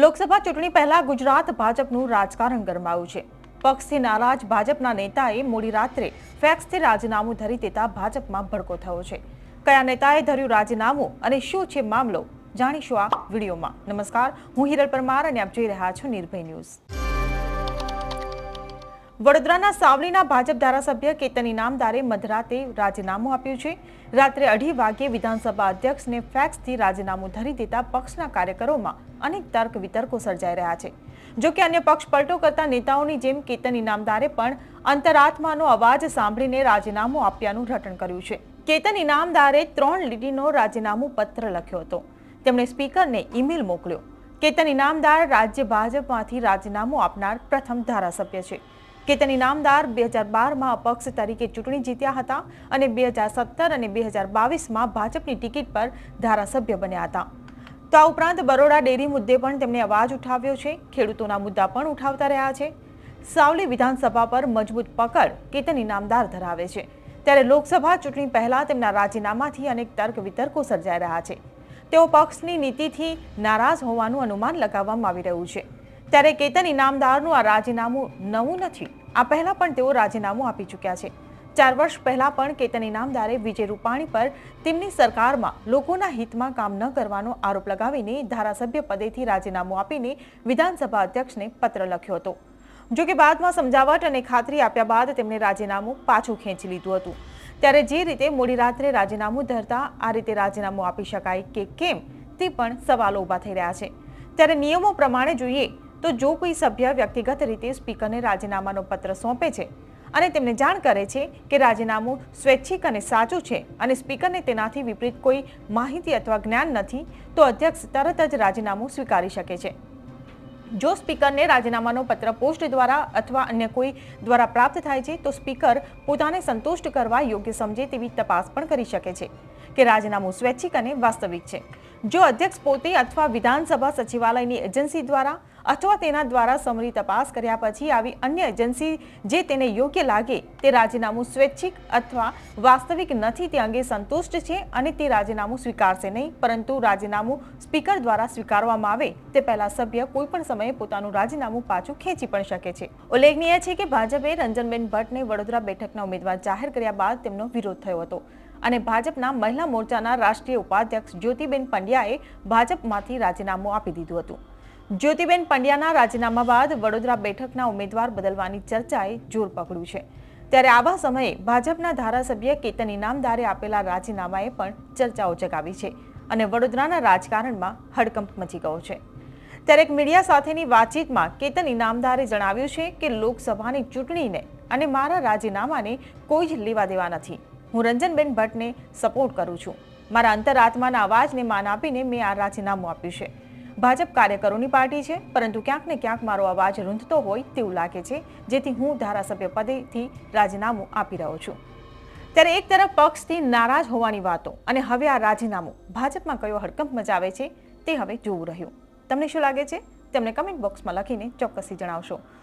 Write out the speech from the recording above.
લોકસભા ચૂંટણી પહેલા ગુજરાત ભાજપનું રાજકારણ ગરમાયું છે. પક્ષથી નારાજ ભાજપના નેતાએ મોડી રાત્રે ફેક્સથી રાજીનામું ધરી દેતા ભાજપમાં ભડકો થયો છે. કયા નેતાએ ધર્યું રાજીનામું અને શું છે મામલો? જાણીશું આ વિડીયોમાં. નમસ્કાર, હું હિરલ પરમાર અને આપ જોઈ રહ્યા છો નિર્ભય ન્યૂઝ. વડોદરાના સાવલીના ભાજપ ધારાસભ્ય કેતન ઇનામદારે મધરાતે રાજીનામું આપ્યું છે. રાત્રે અઢી વાગ્યે વિધાનસભા અધ્યક્ષને ફેક્સથી રાજીનામું ધરી દેતા પક્ષના કાર્યકરોમાં અનેક તર્ક વિતર્કો સર્જાઈ રહ્યા છે. જો કે અન્ય પક્ષ પલટો કરતા નેતાઓની જેમ કેતન ઇનામદારે પણ અંતરાત્માનો અવાજ સાંભળીને રાજીનામું આપ્યાનું રટણ કર્યું છે. કેતન ઇનામદારે ત્રણ લીટીનો રાજીનામું પત્ર લખ્યો હતો. તેમણે સ્પીકરને ઈમેલ મોકલ્યો. કેતન ઇનામદાર રાજ્ય ભાજપમાંથી રાજીનામું આપનાર પ્રથમ ધારાસભ્ય છે. કેતન નામદાર બે હજાર બારમાં અપક્ષ તરીકે ચૂંટણી જીત્યા હતા અને બે હજાર સત્તર અને બે હજાર બાવીસમાં ભાજપની ટિકિટ પર ધારાસભ્ય બન્યા હતા. તો આ ઉપરાંત બરોડા ડેરી મુદ્દે પણ તેમણે અવાજ ઉઠાવ્યો છે. ખેડૂતોના મુદ્દા પણ ઉઠાવતા રહ્યા છે. સાવલી વિધાનસભા પર મજબૂત પકડ કેતન ઇનામદાર ધરાવે છે. ત્યારે લોકસભા ચૂંટણી પહેલા તેમના રાજીનામાથી અનેક તર્ક વિતર્કો સર્જાઈ રહ્યા છે. તેઓ પક્ષની નીતિથી નારાજ હોવાનું અનુમાન લગાવવામાં આવી રહ્યું છે. ત્યારે કેતન ઇનામદારનું આ રાજીનામું નવું નથી. આ પહેલા પણ તેઓ રાજીનામું આપી ચૂક્યા છે. ચાર વર્ષ પહેલા પણ કેતન ઇનામદારે વિજય રૂપાણી પર તેમની સરકારમાં લોકોના હિતમાં કામ ન કરવાનો આરોપ લગાવીને ધારાસભ્ય પદેથી રાજીનામું આપીને વિધાનસભા અધ્યક્ષને પત્ર લખ્યો હતો. જો કે બાદમાં સમજાવટ અને ખાતરી આપ્યા બાદ તેમણે રાજીનામું પાછું ખેંચી લીધું હતું. ત્યારે જે રીતે મોડી રાત્રે રાજીનામું ધરતા આ રીતે રાજીનામું આપી શકાય કે કેમ તે પણ સવાલો ઊભા થઈ રહ્યા છે. ત્યારે નિયમો પ્રમાણે જોઈએ તો જો કોઈ સભ્ય વ્યક્તિગત રીતે સ્પીકરને રાજીનામાનો પત્ર સોંપે છે અને તેમને જાણ કરે છે કે રાજીનામું સ્વૈચ્છિક અને સાચું છે અને સ્પીકરને તેનાથી વિપરીત કોઈ માહિતી અથવા જ્ઞાન નથી, તો અધ્યક્ષ તરત જ રાજીનામું સ્વીકારી શકે છે. જો સ્પીકરને રાજીનામાનો પત્ર પોસ્ટ દ્વારા અથવા અન્ય કોઈ દ્વારા પ્રાપ્ત થાય છે, તો સ્પીકર પોતાને સંતુષ્ટ કરવા યોગ્ય સમજે તેવી તપાસ પણ કરી શકે છે. કે રાજીનામું સ્વૈચ્છિક અને વાસ્તવિક છે. જો અધ્યક્ષ પોતે અથવા વિધાનસભા સચિવાલયની એજન્સી દ્વારા અથવા તેના દ્વારા સમરી તપાસ કર્યા પછી આવી અન્ય એજન્સી જે તેને યોગ્ય લાગે તે રાજીનામું સ્વૈચ્છિક અથવા વાસ્તવિક નથી તે અંગે સંતુષ્ટ છે અને તે રાજીનામું સ્વીકારશે નહીં, પરંતુ રાજીનામું સ્પીકર દ્વારા સ્વીકારવામાં આવે તે પહેલા સભ્ય કોઈપણ સમયે પોતાનું રાજીનામું પાછું ખેંચી પણ શકે છે. ઉલ્લેખનીય છે કે ભાજપે રંજનબેન ભટ્ટને વડોદરા બેઠકના ઉમેદવાર જાહેર કર્યા બાદ તેમનો વિરોધ થયો હતો. અને ભાજપના મહિલા મોરચાના રાષ્ટ્રીય ઉપાધ્યક્ષ જ્યોતિબેન પંડ્યાએ ભાજપમાંથી રાજીનામું આપી દીધું હતું. જ્યોતિબેન પંડ્યાના રાજીનામા બાદ વડોદરા બેઠકના ઉમેદવાર બદલવાની ચર્ચાએ જોર પકડ્યું છે. ત્યારે આવા સમયે ભાજપના ધારાસભ્ય કેતન ઇનામદારે આપેલા રાજીનામાએ પણ ચર્ચાઓ જગાવી છે અને વડોદરાના રાજકારણમાં હડકંપ મચી ગયો છે. ત્યારે એક મીડિયા સાથેની વાતચીતમાં કેતન ઇનામદારે જણાવ્યું છે કે લોકસભાની ચૂંટણીને અને મારા રાજીનામાને કોઈ જ લેવા દેવા નથી. હું રંજનબેન ભટ્ટને સપોર્ટ કરું છું. મારા અંતરાત્માના અવાજને માન આપીને મેં આ રાજીનામું આપ્યું છે. ભાજપ કાર્યકરોની પાર્ટી છે, પરંતુ ક્યાંક ને ક્યાંક મારો અવાજ રૂંધતો હોય તેવું લાગે છે, જેથી હું ધારાસભ્ય પદેથી રાજીનામું આપી રહ્યો છું. ત્યારે એક તરફ પક્ષથી નારાજ હોવાની વાતો અને હવે આ રાજીનામું ભાજપમાં કયો હડકંપ મચાવે છે, તે હવે જોવું રહ્યું. તમને શું લાગે છે? તેમને કમેન્ટ બોક્સમાં લખીને ચોક્કસથી જણાવશો.